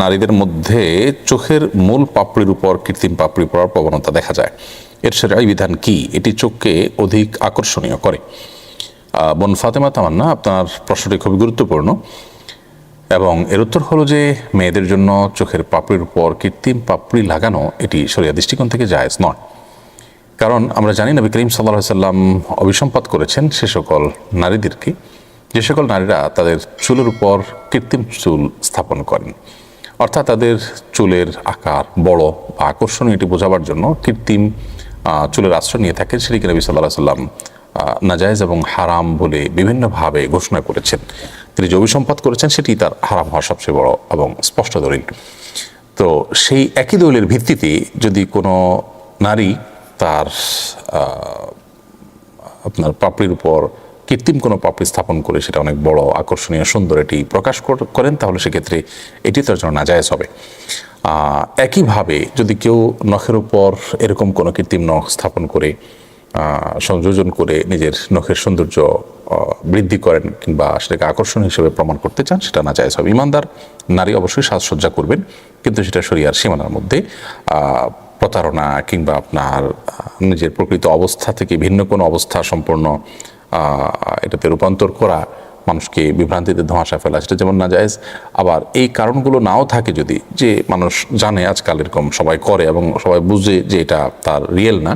নারীদের মধ্যে চোখের মূল পাপড়ির উপর, কৃত্রিম পাপড়ি পড়ার প্রবণতা দেখা যায়। এর সেরাই বিধান কি? এটি চোখকে অধিক আকর্ষণীয় করে। বোন ফাতেমা, তামান্না, আপনার প্রশ্নটি খুবই গুরুত্বপূর্ণ। এবং এর উত্তর হলো যে, মেয়েদের জন্য চোখের পাপড়ির উপর কৃত্রিম পাপড়ি লাগানো এটি শরিয়া দৃষ্টিকোণ থেকে জায়েজ নয়। কারণ আমরা জানি, নবী করিম সাল্লাহ সাল্লাম অভিসম্পাত করেছেন সে সকল নারীদেরকে। যে সকল নারীরা তাদের চুলের উপর কৃত্রিম চুল স্থাপন করেন, অর্থাৎ তাদের চুলের আকার বড় বা আকর্ষণীয় এটি বোঝাবার জন্য কৃত্রিম চুলের আশ্রয় নিয়ে থাকেন সেটিকে নবী সাল্লাহ সাল্লাম নাজায়েজ এবং হারাম বলে বিভিন্নভাবে ঘোষণা করেছেন। তিনি যে অভিসম্পাত করেছেন সেটি তার হারাম হওয়া সবচেয়ে বড় এবং স্পষ্ট দলিল। তো সেই একই দলিলের ভিত্তিতে যদি কোনো নারী তার আপনার পাপড়ির উপর কৃত্রিম কোনো পাপড়ি স্থাপন করে সেটা অনেক বড়, আকর্ষণীয়, সুন্দর এটি প্রকাশ কর- করেন, তাহলে সেক্ষেত্রে এটি তার জন্য নাজায়জ হবে। একইভাবে যদি কেউ নখের উপর এরকম কোনো কৃত্রিম নখ স্থাপন করে সংযোজন করে নিজের নখের সৌন্দর্য বৃদ্ধি করেন কিংবা সেটাকে আকর্ষণ হিসেবে প্রমাণ করতে চান, সেটা না জায়েজ হবে। ইমানদার নারী অবশ্যই সাজসজ্জা করবেন, কিন্তু সেটা শরিয়ার সীমানার মধ্যে প্রতারণা কিংবা আপনার নিজের প্রকৃত অবস্থা থেকে ভিন্ন কোনো অবস্থা সম্পূর্ণ এটাতে রূপান্তর করা মানুষকে বিভ্রান্তিতে ধোঁয়াশা ফেলা, সেটা যেমন না জায়েজ আবার এই কারণগুলো নাও থাকে যদি, যে মানুষ জানে আজকাল এরকম সবাই করে এবং সবাই বুঝে যে এটা তার রিয়েল না,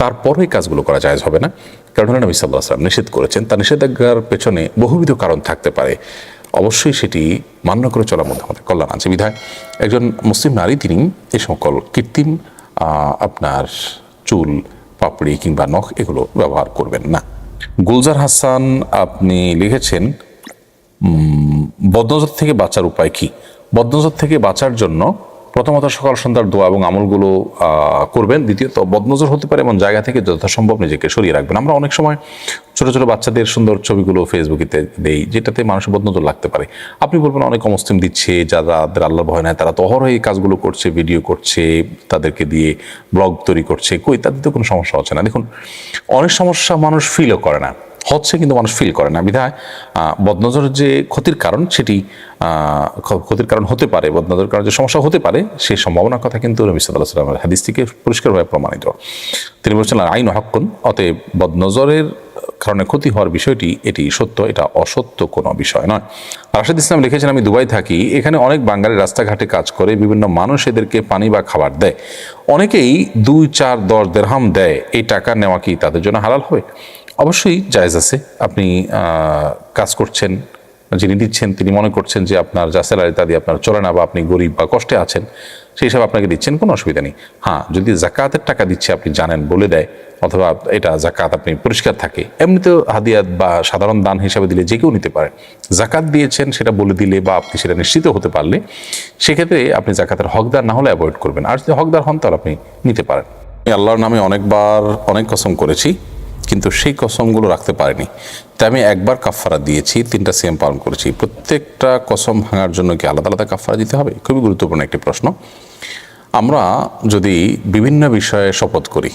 তারপরও এই কাজগুলো করা জায়েজ হবে না। কারণ হলো নবী সাল্লাহ নিষেধ করেছেন, তার নিষেধাজ্ঞার পেছনে বহুবিধ কারণ থাকতে পারে। অবশ্যই সেটি মান্য করে চলার মধ্যে আমাদের কল্যাণ আছে বিধায়। একজন মুসলিম নারী, তিনি এই সকল কৃত্রিম আপনার চুল, পাপড়ি কিংবা নখ এগুলো ব্যবহার করবেন না। গুলজার হাসান আপনি লিখেছেন বদনজর থেকে বাঁচার উপায় কি? বদনজর থেকে বাঁচার জন্য প্রথমত সকাল সন্ধ্যার দোয়া এবং আমলগুলো করবেন। দ্বিতীয়ত, বদনজর হতে পারে এমন জায়গা থেকে যথাসম্ভব নিজেকে সরিয়ে রাখবেন। আমরা অনেক সময় ছোট ছোট বাচ্চাদের সুন্দর ছবিগুলো ফেসবুকেতে দেই, যেটাতে মানুষ বদনজর লাগতে পারে। আপনি বলবেন, অনেক অমুসলিম দিচ্ছে যাদের আল্লাহ ভয় নাই, তারা তো অহরহ এই কাজগুলো করছে ভিডিও করছে, তাদেরকে দিয়ে ব্লগ তৈরি করছে। কই? তাদের তো কোনো সমস্যা হচ্ছে না। দেখুন, অনেক সমস্যা মানুষ ফিলও করে না। হচ্ছে কিন্তু মানুষ ফিল করে না। বিধায় বদনজরের যে ক্ষতির কারণ সেটি ক্ষতির কারণ হতে পারে, বদনজরের কারণে যে সমস্যা হতে পারে, সেই সম্ভাবনার কথা কিন্তু নবী সাল্লাহ হাদিস থেকে পরিষ্কারভাবে প্রমাণিত। তিনি বলছেন, আইন হক্কন অতএব বদনজরের কারণে ক্ষতি হওয়ার বিষয়টি, এটি সত্য, এটা অসত্য কোনো বিষয় নয়। রাশেদ ইসলাম লিখেছেন, আমি দুবাই থাকি, এখানে অনেক বাঙালি রাস্তাঘাটে কাজ করে, বিভিন্ন মানুষ এদেরকে পানি বা খাবার দেয়। অনেকেই দুই চার দশ দেড়হাম দেয়, এই টাকা নেওয়া কি তাদের জন্য হালাল হবে? অবশ্যই জায়েজ আছে। আপনি কাজ করছেন, যিনি দিচ্ছেন, তিনি মনে করছেন যে আপনার যা স্যালারি তা দিয়ে আপনার চলে না বা আপনি গরিব বা কষ্টে আছেন, সেই হিসাবে আপনাকে দিচ্ছেন, কোনো অসুবিধা নেই। হ্যাঁ যদি জাকাতের টাকা দিচ্ছে, আপনি জানেন, বলে দেয়, অথবা এটা জাকাত আপনি পরিষ্কার থাকে। এমনিতেও হাদিয়াত বা সাধারণ দান হিসাবে দিলে যে কেউ নিতে পারে। জাকাত দিয়েছেন, সেটা বলে দিলে বা আপনি সেটা নিশ্চিত হতে পারলে, সেক্ষেত্রে আপনি জাকাতের হকদার না হলে অ্যাভয়েড করবেন। আর যদি হকদার হন, তাহলে আপনি নিতে পারেন। আমি আল্লাহর নামে অনেকবার অনেক কসম করেছি। কিন্তু সেই কসমগুলো রাখতে পারিনি। তাই আমি একবার কাফারা দিয়েছি, তিনটা সিএম পালন করেছি। প্রত্যেকটা কসম ভাঙার জন্য কি আলাদা আলাদা কাফারা দিতে হবে? খুবই গুরুত্বপূর্ণ একটি প্রশ্ন। আমরা যদি বিভিন্ন বিষয়ে শপথ করি,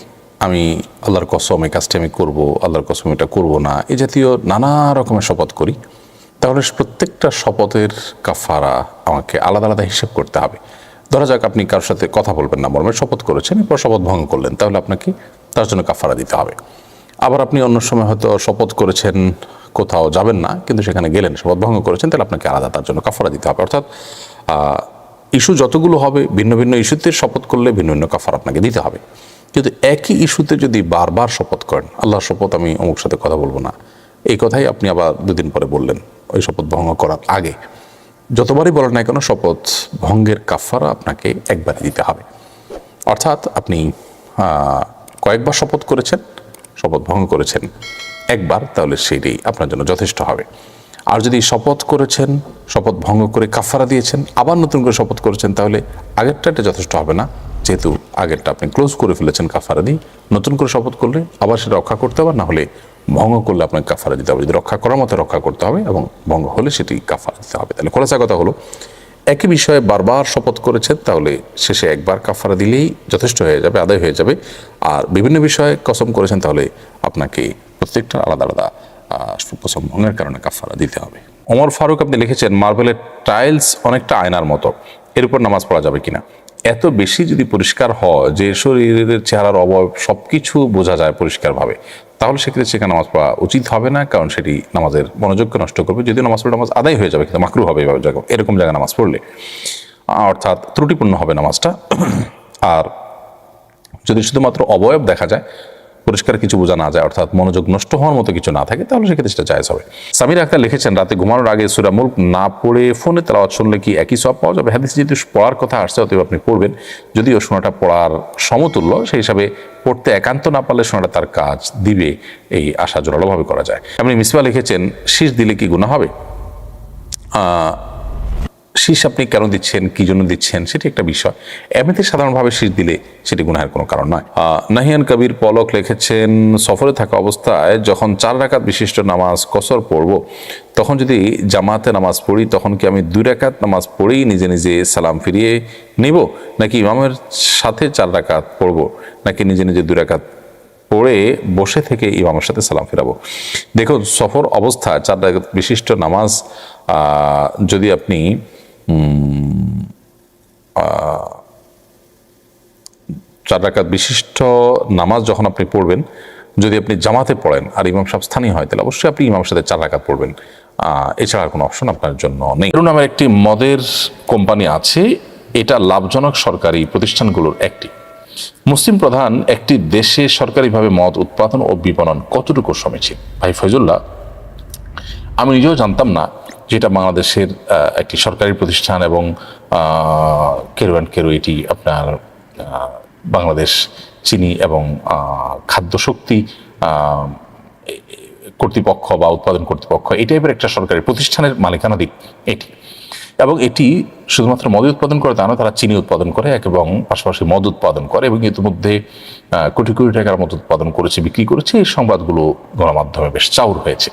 আমি আল্লাহর কসম, এই কাজটি আমি করব, আল্লাহর কসম এটা করব না, এ জাতীয় নানা রকমের শপথ করি, তাহলে প্রত্যেকটা শপথের কাফারা আমাকে আলাদা আলাদা হিসেব করতে হবে। ধরা যাক আপনি কারোর সাথে কথা বলবেন না, মর্মে শপথ করেছেন, এরপর শপথ ভঙ্গ করলেন, তাহলে আপনাকে তার জন্য কাফারা দিতে হবে। আবার আপনি অন্য সময় হয়তো শপথ করেছেন, কোথাও যাবেন না, কিন্তু সেখানে গেলেন, শপথ ভঙ্গ করেছেন, তাহলে আপনাকে আলাদা তার জন্য কাফারা দিতে হবে। অর্থাৎ ইস্যু যতগুলো হবে, ভিন্ন ভিন্ন ইস্যুতে শপথ করলে ভিন্ন ভিন্ন কাফার আপনাকে দিতে হবে। কিন্তু একই ইস্যুতে যদি বারবার শপথ করেন, আল্লাহর শপথ আমি অমুক সাথে কথা বলব না। এই কথাই আপনি আবার দুদিন পরে বললেন, ওই শপথ ভঙ্গ করার আগে। যতবারই বলেন না কেন, শপথ ভঙ্গের কাফারা আপনাকে একবারই দিতে হবে। অর্থাৎ আপনি কয়েকবার শপথ করেছেন শপথ ভঙ্গ করেছেন। একবার তাহলে সেটি আপনার জন্য যথেষ্ট হবে। আর যদি শপথ করেছেন, শপথ ভঙ্গ করে কাফারা দিয়েছেন, আবার নতুন করে শপথ করেছেন, তাহলে আগেরটা এটা যথেষ্ট হবে না? যেহেতু আগেরটা আপনি ক্লোজ করে ফেলেছেন কাফারা দিয়ে, নতুন করে শপথ করলে আবার সেটা রক্ষা করতে হবে, না হলে ভঙ্গ করলে আপনাকে কাফারা দিতে হবে। যদি রক্ষা করার মতো রক্ষা করতে হবে এবং ভঙ্গ হলে সেটি কাফারা দিতে হবে। তাহলে খোলাসা কথা হলো একই বিষয়ে বারবার শপথ করেছেন, তাহলে শেষে একবার কাফারা দিলেই যথেষ্ট হয়ে যাবে, আদায় হয়ে যাবে। আর বিভিন্ন বিষয়ে কসম করেছেন, তাহলে আপনাকে প্রত্যেকটা আলাদা আলাদা কসম ভঙ্গের কারণে কাফারা দিতে হবে। অমর ফারুক আপনি লিখেছেন, মার্বেলের টাইলস অনেকটা আয়নার মতো। এর উপর নামাজ পড়া যাবে কিনা? এত বেশি যদি পরিষ্কার হয়, যে শরীরের চেহারার অবয়ব সব কিছু বোঝা যায় পরিষ্কারভাবে, তাহলে সেক্ষেত্রে সেখানে নামাজ পড়া উচিত হবে না, কারণ সেটি নামাজের মনোযোগকে নষ্ট করবে। যদি নামাজ পড়ে নামাজ আদায় হয়ে যাবে, কিন্তু মাকরু হবে এরকম জায়গায় নামাজ পড়লে। অর্থাৎ ত্রুটিপূর্ণ হবে নামাজটা। আর যদি শুধুমাত্র অবয়ব দেখা যায় পরিষ্কার কিছু বোঝা না যায়, অর্থাৎ মনোযোগ নষ্ট হওয়ার মতো কিছু না থাকে, তাহলে সেক্ষেত্রে সেটা জায়জ হবে। সামির আক্তার লিখেছেন, রাতে ঘুমানোর আগে সুরা মুল্ক না পড়ে ফোনে তেলাওয়াত শুনলে কি একই সব পাওয়া যাবে? হাদিস যেহেতু পড়ার কথা আসছে, অতএব আপনি পড়বেন। যদিও শোনাটা পড়ার সমতুল্য, সেই হিসাবে পড়তে একান্ত না পারলে শোনাটা তার কাজ দিবে, এই আশা জোরালোভাবে করা যায়। আপনি মিসবা লিখেছেন শীষ দিলে কি গুণা হবে? শীষ আপনি কেন দিচ্ছেন, কি জন্য দিচ্ছেন, সেটি একটা বিষয়। এমনিতে সাধারণভাবে শীষ দিলে সেটি গুনাহের কোনো কারণ নয়। নাহিয়ান কবির পলক লিখেছেন, সফরে থাকা অবস্থায় যখন চার রাকাত বিশিষ্ট নামাজ কসর পড়ব, তখন যদি জামাতে নামাজ পড়ি, তখন কি আমি দুই রাকাত নামাজ পড়েই নিজে নিজে সালাম ফিরিয়ে নিব, নাকি ইমামের সাথে চার রাকাত পড়ব, নাকি নিজে নিজে দুই রাকাত পড়ে বসে থেকে ইমামের সাথে সালাম ফেরাবো? দেখুন, সফর অবস্থা চার বিশিষ্ট নামাজ যদি আপনি চার রাকাত বিশিষ্ট নামাজ যখন আপনি পড়বেন, যদি আপনি জামাতে পড়েন আর ইমাম সাহেব স্থানীয় হয়, তাহলে অবশ্যই আপনি ইমাম সাথে চার রাকাত পড়বেন। এছাড়া কোনো অপশন আপনার জন্য নেই। এর আমার একটি মদের কোম্পানি আছে, এটা লাভজনক সরকারি প্রতিষ্ঠানগুলোর একটি। মুসলিম প্রধান একটি দেশে সরকারিভাবে মদ উৎপাদন ও বিপণন কতটুকু সমীচীন? ভাই ফয়জুল্লাহ, আমি নিজেও জানতাম না যেটা বাংলাদেশের একটি সরকারি প্রতিষ্ঠান এবং কেরু অ্যান্ড কেরু এটি আপনার বাংলাদেশ চিনি এবং আহ, খাদ্য শক্তি আহ, এ- এ- কর্তৃপক্ষ বা উৎপাদন কর্তৃপক্ষ এই টাইপের একটা সরকারি প্রতিষ্ঠানের মালিকানাধীন এটি। এবং এটি শুধুমাত্র মদ উৎপাদন করে তা না তারা চিনি উৎপাদন করে এবং পাশাপাশি মদ উৎপাদন করে এবং ইতিমধ্যে কোটি কোটি টাকার মতো উৎপাদন করেছে বিক্রি করেছে। এই সংবাদগুলো গণমাধ্যমে বেশ চাউর হয়েছে।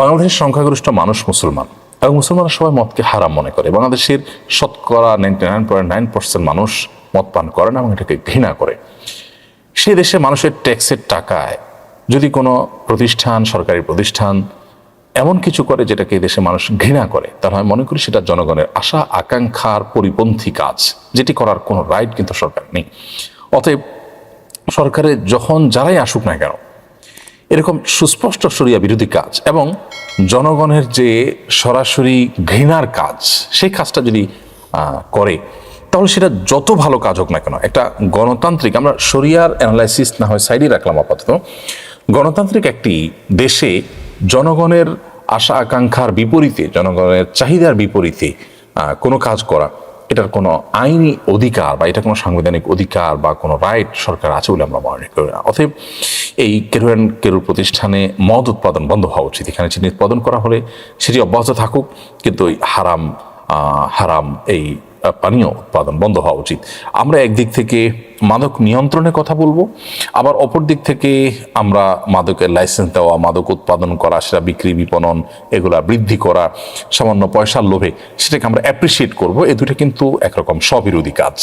বাংলাদেশের সংখ্যাগরিষ্ঠ মানুষ মুসলমান এবং মুসলমানরা সবাই মদকে হারাম মনে করে। বাংলাদেশের শতকরা ninety nine point nine percent মানুষ মদ পান করে না এবং এটাকে ঘৃণা করে। সে দেশে মানুষের ট্যাক্সের টাকায় যদি কোনো প্রতিষ্ঠান, সরকারি প্রতিষ্ঠান এমন কিছু করে যেটাকে দেশে মানুষ ঘৃণা করে, তাহলে আমি মনে করি সেটা জনগণের আশা, আকাঙ্ক্ষার পরিপন্থী কাজ, যেটি করার কোনো রাইট কিন্তু সরকার নেই। অতএব সরকারের যখন যারাই আসুক না কেন এরকম সুস্পষ্ট সরিয়া বিরোধী কাজ এবং জনগণের যে সরাসরি ঘৃণার কাজ, সেই কাজটা যদি করে, তাহলে সেটা যত ভালো কাজ হোক না কেন, একটা গণতান্ত্রিক, আমরা সরিয়ার অ্যানালাইসিস না হয় সাইডে রাখলাম আপাতত, গণতান্ত্রিক একটি দেশে জনগণের আশা আকাঙ্ক্ষার বিপরীতে, জনগণের চাহিদার বিপরীতে কোনো কাজ করা এটার কোনো আইনি অধিকার বা এটা কোনো সাংবিধানিক অধিকার বা কোনো রাইট সরকার আছে বলে আমরা মনে করি না। অতএব এই কেরু অ্যান্ড কেরু প্রতিষ্ঠানে মদ উৎপাদন বন্ধ হওয়া উচিত। এখানে চিনি উৎপাদন করা হলে সেটি অব্যাহত থাকুক, কিন্তু ওই হারাম হারাম এই পানীয় উৎপাদন বন্ধ হওয়া উচিত। আমরা একদিক থেকে মাদক নিয়ন্ত্রণের কথা বলব। আবার অপর দিক থেকে আমরা মাদকের লাইসেন্স দেওয়া, মাদক উৎপাদন করা, সেটা বিক্রি, বিপণন এগুলা বৃদ্ধি করা, সামান্য পয়সার লোভে সেটাকে আমরা অ্যাপ্রিসিয়েট করব। এ দুটো কিন্তু একরকম স্ববিরোধী কাজ।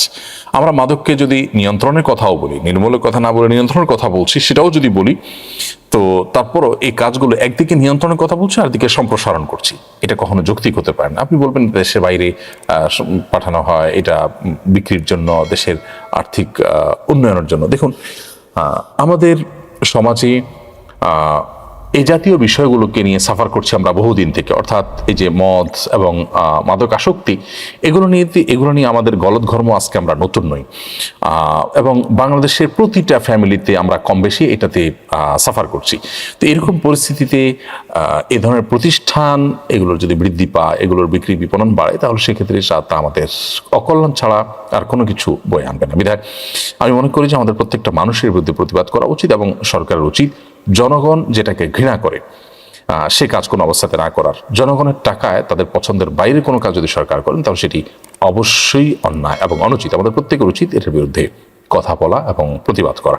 আমরা মাদককে যদি নিয়ন্ত্রণের কথাও বলি, নির্মূলের কথা না বলে নিয়ন্ত্রণের কথা বলছি, সেটাও যদি বলি, তো তারপরও এই কাজগুলো একদিকে নিয়ন্ত্রণের কথা বলছি, আর দিকে সম্প্রসারণ করছি। এটা কখনো যৌক্তিক হতে পারে না। আপনি বলবেন দেশের বাইরে পাঠানো হয়, এটা বিক্রির জন্য দেশের আর্থিক উন্নয়নের জন্য। দেখুন আমাদের সমাজে এই জাতীয় বিষয়গুলোকে নিয়ে সাফার করছি আমরা বহুদিন থেকে, অর্থাৎ এই যে মদ এবং মাদক আসক্তি, এগুলো নিয়ে এগুলো নিয়ে আমাদের গলদ ঘর্ম আজকে আমরা নতুন নই। এবং বাংলাদেশের প্রতিটা ফ্যামিলিতে আমরা কম বেশি এটাতে সাফার করছি। তো এরকম পরিস্থিতিতে এ ধরনের প্রতিষ্ঠান এগুলোর যদি বৃদ্ধি পায়, এগুলোর বিক্রি বিপণন বাড়ে, তাহলে সেক্ষেত্রে তা আমাদের অকল্যাণ ছাড়া আর কোনো কিছু বয়ে আনবে না। বিধায়, আমি মনে করি যে আমাদের প্রত্যেকটা মানুষের বিরুদ্ধে প্রতিবাদ করা উচিত এবং সরকারের উচিত জনগণ যেটাকে ঘৃণা করে সে কাজ কোনো অবস্থাতে না করার। জনগণের টাকায় তাদের পছন্দের বাইরে কোনো কাজ যদি সরকার করেন তাহলে সেটি অবশ্যই অন্যায় এবং অনুচিত। আমাদের প্রত্যেকের উচিত এটার বিরুদ্ধে কথা বলা এবং প্রতিবাদ করা।